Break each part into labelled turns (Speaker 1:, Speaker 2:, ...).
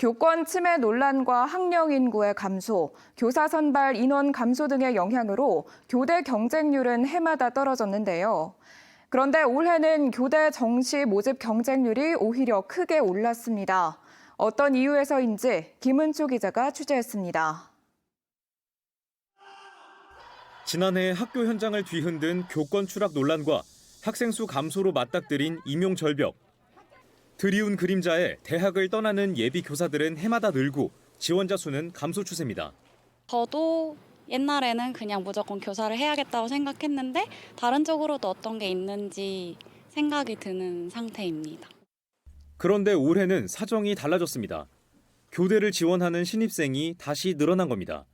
Speaker 1: 교권 침해 논란과 학령 인구의 감소, 교사 선발 인원 감소 등의 영향으로 교대 경쟁률은 해마다 떨어졌는데요. 그런데 올해는 교대 정시 모집 경쟁률이 오히려 크게 올랐습니다. 어떤 이유에서인지 김은초 기자가 취재했습니다.
Speaker 2: 지난해 학교 현장을 뒤흔든 교권 추락 논란과 학생 수 감소로 맞닥뜨린 임용 절벽. 드리운 그림자에 대학을 떠나는 예비 교사들은 해마다 늘고 지원자 수는 감소 추세입니다.
Speaker 3: 저도 옛날에는 그냥 무조건 교사를 해야겠다고 생각했는데 다른 쪽으로도 어떤 게 있는지 생각이 드는 상태입니다.
Speaker 2: 그런데 올해는 사정이 달라졌습니다. 교대를 지원하는 신입생이 다시 늘어난 겁니다.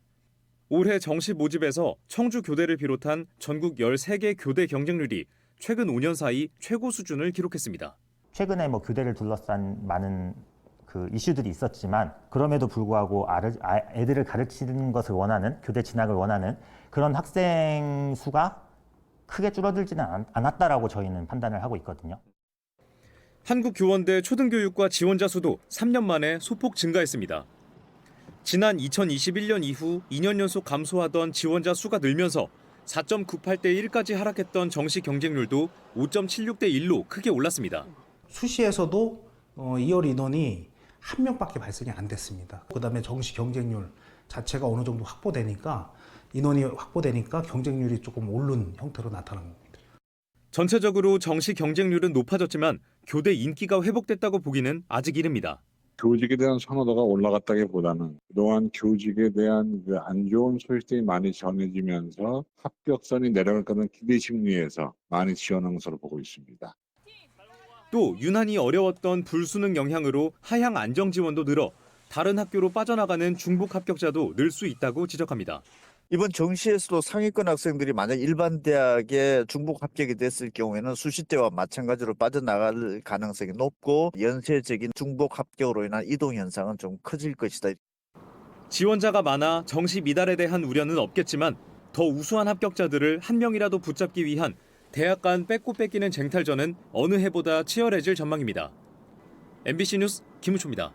Speaker 2: 올해 정시 모집에서 청주 교대를 비롯한 전국 13개 교대 경쟁률이 최근 5년 사이 최고 수준을 기록했습니다.
Speaker 4: 최근에 뭐 교대를 둘러싼 많은 그 이슈들이 있었지만 그럼에도 불구하고 아를, 아, 애들을 가르치는 것을 원하는 교대 진학을 원하는 그런 학생 수가 크게 줄어들지는 않- 않았다라고 저희는 판단을 하고 있거든요.
Speaker 2: 한국교원대 초등교육과 지원자 수도 3년 만에 소폭 증가했습니다. 지난 2021년 이후 2년 연속 감소하던 지원자 수가 늘면서 4.98대 1까지 하락했던 정시 경쟁률도 5.76대 1로 크게 올랐습니다.
Speaker 5: 수시에서도 어, 2월 인원이 한 명밖에 발생이 안 됐습니다. 그 다음에 정시 경쟁률 자체가 어느 정도 확보되니까 인원이 확보되니까 경쟁률이 조금 오른 형태로 나타난 겁니다.
Speaker 2: 전체적으로 정시 경쟁률은 높아졌지만 교대 인기가 회복됐다고 보기는 아직 이릅니다.
Speaker 6: 교직에 대한 선호도가 올라갔다기보다는 그동안 교직에 대한 그 안 좋은 소식들이 많이 전해지면서 합격선이 내려갈 거는 기대 심리에서 많이 지원한 것으로 보고 있습니다.
Speaker 2: 또 유난히 어려웠던 불수능 영향으로 하향 안정 지원도 늘어 다른 학교로 빠져나가는 중복 합격자도 늘 수 있다고 지적합니다.
Speaker 7: 이번 정시에서도 상위권 학생들이 만약 일반 대학에 중복 합격이 됐을 경우에는 수시 때와 마찬가지로 빠져나갈 가능성이 높고 연쇄적인 중복 합격으로 인한 이동 현상은 좀 커질 것이다.
Speaker 2: 지원자가 많아 정시 미달에 대한 우려는 없겠지만 더 우수한 합격자들을 한 명이라도 붙잡기 위한 대학 간 뺏고 뺏기는 쟁탈전은 어느 해보다 치열해질 전망입니다. MBC 뉴스 김우초입니다.